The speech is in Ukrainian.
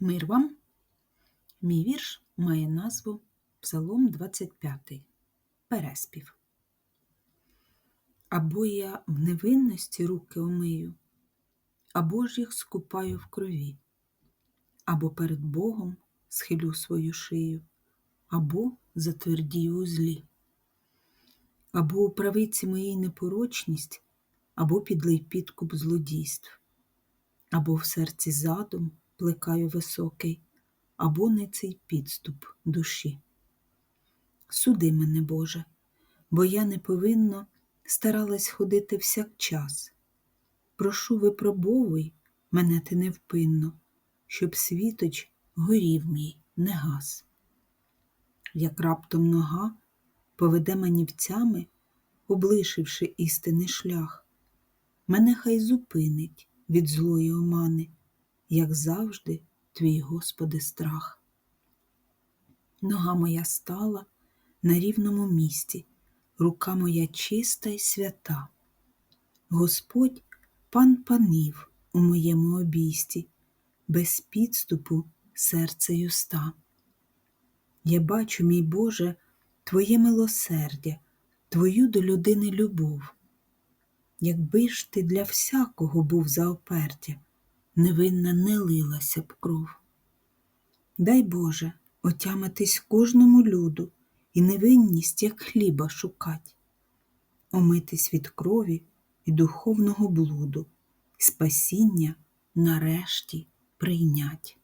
Мир вам. Мій вірш має назву Псалом 25. Переспів. Або я в невинності руки омию, або ж їх скупаю в крові, або перед Богом схилю свою шию, або затвердію у злі, або у правиці моїй непорочність, або підлий підкуп злодійств, або в серці задум плекаю високий, або не цей підступ душі. Суди мене, Боже, бо я неповинно старалась ходити всякчас. Прошу, випробовуй мене ти невпинно, щоб світоч горів мій не гас. Як раптом нога поведе манівцями, облишивши істинний шлях, мене хай зупинить від злої омани, як завжди, твій Господи, страх. Нога моя стала на рівному місці, рука моя чиста й свята. Господь пан панів у моєму обійсті, без підступу серце й уста. Я бачу, мій Боже, Твоє милосердя, Твою до людини любов. Якби ж ти для всякого був заопертя, невинна не лилася б кров. Дай Боже, отямитись кожному люду і невинність, як хліба шукать, омитись від крові і духовного блуду, спасіння нарешті прийнять.